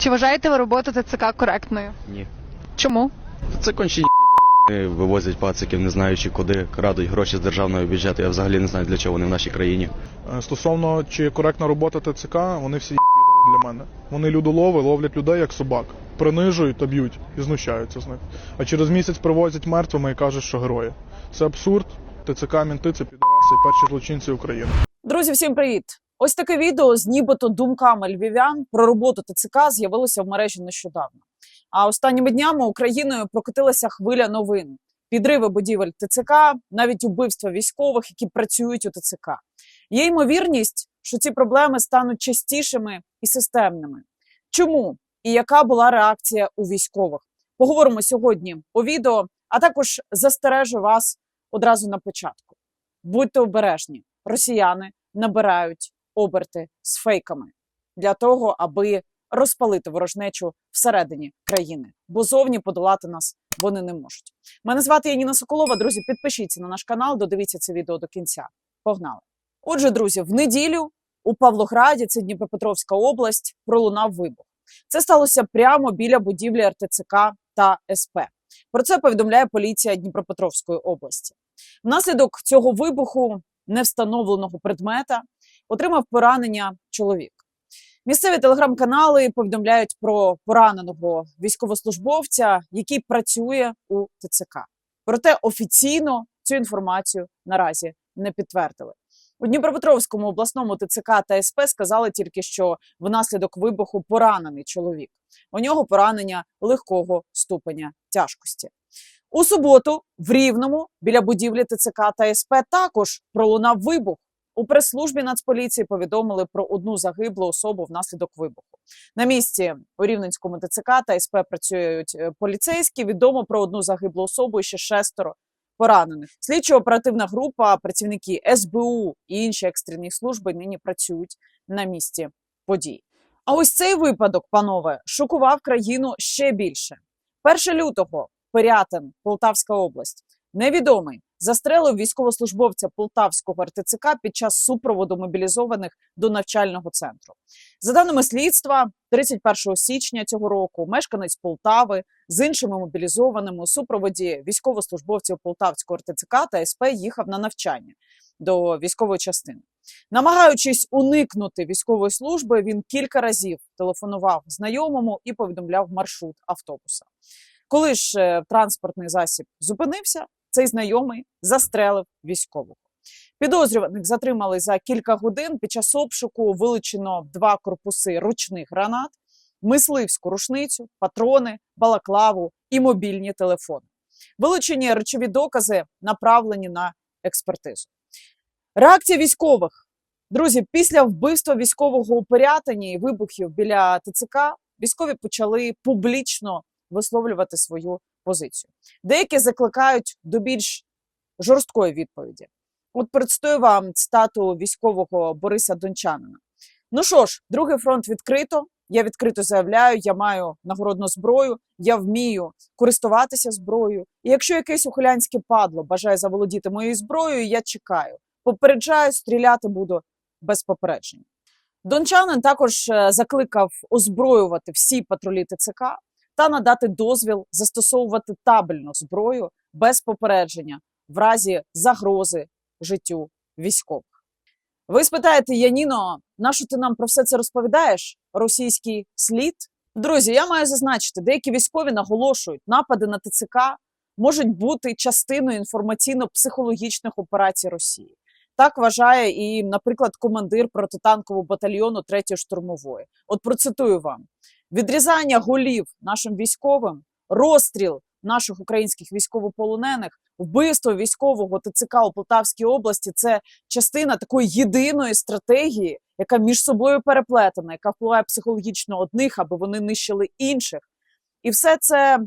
Чи вважаєте ви роботу ТЦК коректною? Ні. Чому? Це кончені. Вони вивозять пациків, не знаючи куди, крадуть гроші з державного бюджету. Я взагалі не знаю, для чого вони в нашій країні. Е, Стосовно чи коректна робота ТЦК, вони всі для мене. Вони людолови, ловлять людей як собак, принижують та б'ють і знущаються з них. А через місяць привозять мертвими і кажуть, що герої. Це абсурд. ТЦК мінти це підараси перші злочинці України. Друзі, всім привіт! Ось таке відео з нібито думками львів'ян про роботу ТЦК з'явилося в мережі нещодавно. А останніми днями Україною прокотилася хвиля новин: підриви будівель ТЦК, навіть убивства військових, які працюють у ТЦК. Є ймовірність, що ці проблеми стануть частішими і системними. Чому і яка була реакція у військових? Поговоримо сьогодні у відео, а також застережу вас одразу на початку. Будьте обережні, росіяни набирають оберти з фейками для того, аби розпалити ворожнечу всередині країни, бо зовні подолати нас вони не можуть. Мене звати Яніна Соколова. Друзі, підпишіться на наш канал, додивіться це відео до кінця. Погнали! Отже, друзі, в неділю у Павлограді, це Дніпропетровська область, пролунав вибух. Це сталося прямо біля будівлі РТЦК та СП. Про це повідомляє поліція Дніпропетровської області. Внаслідок цього вибуху невстановленого предмета отримав поранення чоловік. Місцеві телеграм-канали повідомляють про пораненого військовослужбовця, який працює у ТЦК. Проте офіційно цю інформацію наразі не підтвердили. У Дніпропетровському обласному ТЦК та СП сказали тільки, що внаслідок вибуху поранений чоловік. У нього поранення легкого ступеня тяжкості. У суботу в Рівному біля будівлі ТЦК та СП також пролунав вибух. У прес-службі Нацполіції повідомили про одну загиблу особу внаслідок вибуху. На місці у Рівненському ТЦК та СП працюють е, поліцейські. Відомо про одну загиблу особу і ще шестеро поранених. Слідчо-оперативна група, працівники СБУ і інші екстрені служби нині працюють на місці подій. А ось цей випадок, панове, шокував країну ще більше. 1 лютого Пирятин, Полтавська область. Невідомий застрелив військовослужбовця Полтавського РТЦК під час супроводу мобілізованих до навчального центру. За даними слідства, 31 січня цього року мешканець Полтави з іншими мобілізованими у супроводі військовослужбовців Полтавського РТЦК та СП їхав на навчання до військової частини. Намагаючись уникнути військової служби, він кілька разів телефонував знайомому і повідомляв маршрут автобуса. Коли ж е, транспортний засіб зупинився, цей знайомий застрелив військового. Підозрюваних затримали за кілька годин. Під час обшуку вилучено два корпуси ручних гранат, мисливську рушницю, патрони, балаклаву і мобільні телефони. Вилучені речові докази направлені на експертизу. Реакція військових. Друзі, після вбивства військового у Пирятині і вибухів біля ТЦК військові почали публічно висловлювати свою позицію. Деякі закликають до більш жорсткої відповіді. От представую вам цитату військового Бориса Дончанина. Ну що ж, другий фронт відкрито. Я відкрито заявляю, я маю нагородну зброю, я вмію користуватися зброєю. І якщо якесь ухилянське падло бажає заволодіти моєю зброєю, я чекаю. Попереджаю, стріляти буду без попередження. Дончанин також е, закликав озброювати всі патрулі ТЦК та надати дозвіл застосовувати табельну зброю без попередження в разі загрози життю військових. Ви спитаєте, Яніно, нащо ти нам про все це розповідаєш? Російський слід? Друзі, я маю зазначити, деякі військові наголошують, напади на ТЦК можуть бути частиною інформаційно-психологічних операцій Росії. Так вважає і, наприклад, командир протитанкового батальйону 3-ї штурмової. От процитую вам: відрізання голів нашим військовим, розстріл наших українських військовополонених, вбивство військового ТЦК у Полтавській області це частина такої єдиної стратегії, яка між собою переплетена, яка впливає психологічно одних, аби вони нищили інших. І все це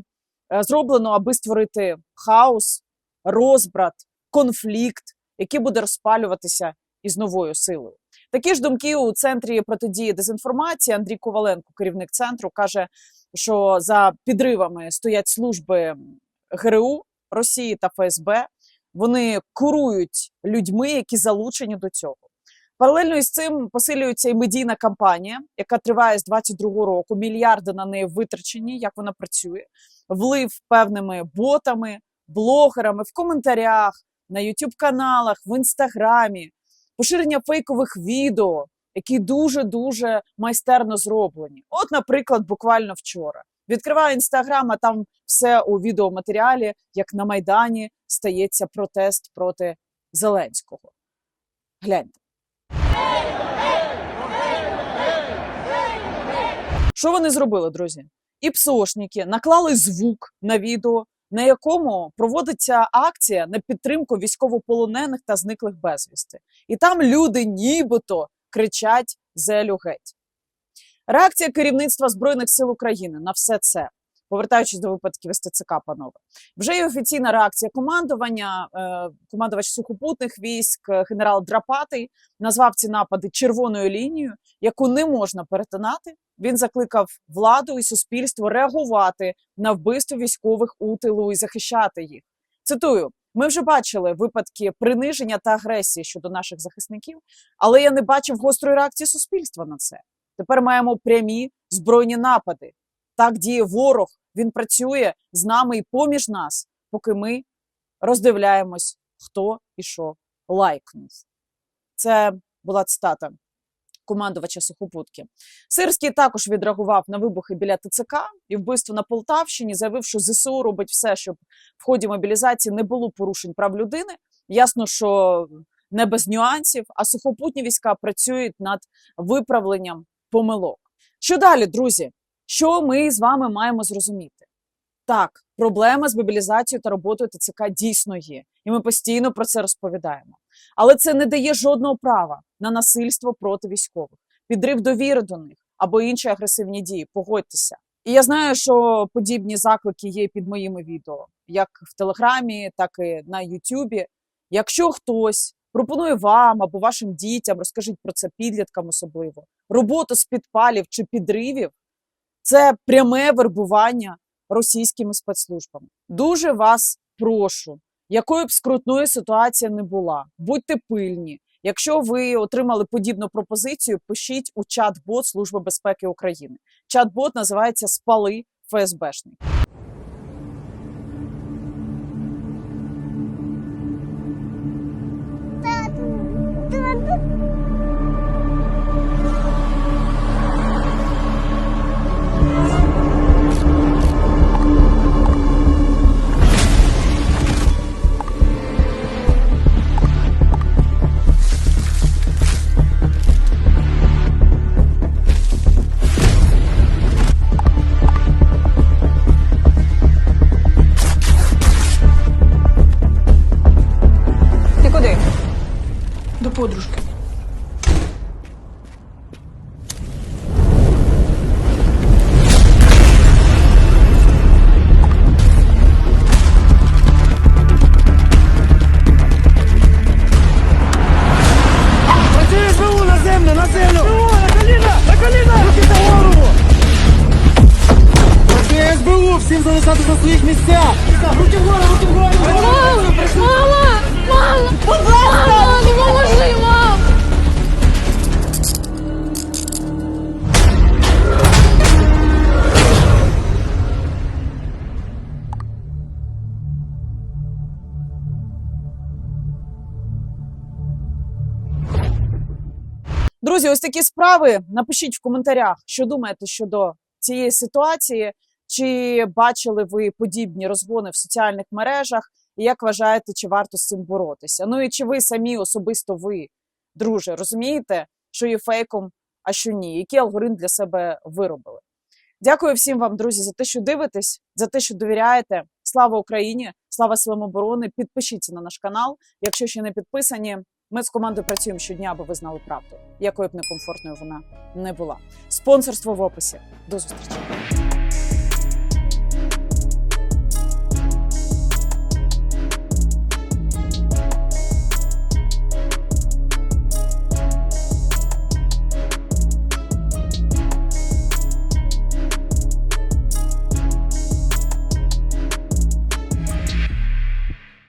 е, зроблено, аби створити хаос, розбрат, конфлікт, який буде розпалюватися із новою силою. Такі ж думки у центрі протидії дезінформації. Андрій Коваленко, керівник центру, каже, що за підривами стоять служби ГРУ Росії та ФСБ. Вони курують людьми, які залучені до цього. Паралельно із цим посилюється і медійна кампанія, яка триває з 22-го року. Мільярди на неї витрачені, як вона працює, влив певними ботами, блогерами в коментарях, на youtube каналах, в інстаграмі, поширення фейкових відео, які дуже дуже майстерно зроблені. От, наприклад, буквально вчора. Відкриваю інстаграм, а там все у відеоматеріалі, як на Майдані стається протест проти Зеленського. Гляньте. Що вони зробили, друзі? І псошники наклали звук на відео, на якому проводиться акція на підтримку військовополонених та зниклих безвісти. І там люди нібито кричать Зелю геть. Реакція керівництва Збройних сил України на все це, повертаючись до випадків СТЦК, панове, вже є офіційна реакція командування. е, Командувач сухопутних військ, е, генерал Драпатий, назвав ці напади червоною лінією, яку не можна перетинати. Він закликав владу і суспільство реагувати на вбивство військових у тилу і захищати їх. Цитую: ми вже бачили випадки приниження та агресії щодо наших захисників, але я не бачив гострої реакції суспільства на це. Тепер маємо прямі збройні напади. Так діє ворог. Він працює з нами і поміж нас, поки ми роздивляємось, хто і що лайкнув. Це була цитата командувача сухопутки. Сирський також відреагував на вибухи біля ТЦК і вбивство на Полтавщині, заявив, що ЗСУ робить все, щоб в ході мобілізації не було порушень прав людини. Ясно, що не без нюансів, а сухопутні війська працюють над виправленням помилок. Що далі, друзі? Що ми з вами маємо зрозуміти? Так, проблема з мобілізацією та роботою ТЦК дійсно є, і ми постійно про це розповідаємо. Але це не дає жодного права на насильство проти військових, підрив довіри до них або інші агресивні дії. Погодьтеся. І я знаю, що подібні заклики є під моїми відео, як в Телеграмі, так і на Ютубі. Якщо хтось пропонує вам або вашим дітям, розкажіть про це підліткам особливо, роботу з підпалів чи підривів, це пряме вербування російськими спецслужбами. Дуже вас прошу, якою б скрутною ситуація не була, будьте пильні. Якщо ви отримали подібну пропозицію, пишіть у чат-бот Служби безпеки України. Чат-бот називається Спали ФСБшник. Ти Друзі, ось такі справи. Напишіть в коментарях, що думаєте щодо цієї ситуації. Чи бачили ви подібні розгони в соціальних мережах? І як вважаєте, чи варто з цим боротися? Ну і чи ви самі особисто ви, друже, розумієте, що є фейком, а що ні? Який алгоритм для себе виробили? Дякую всім вам, друзі, за те, що дивитесь, за те, що довіряєте. Слава Україні! Слава силам оборони! Підпишіться на наш канал. Якщо ще не підписані, ми з командою працюємо щодня, аби ви знали правду, якою б некомфортною вона не була. Спонсорство в описі. До зустрічі!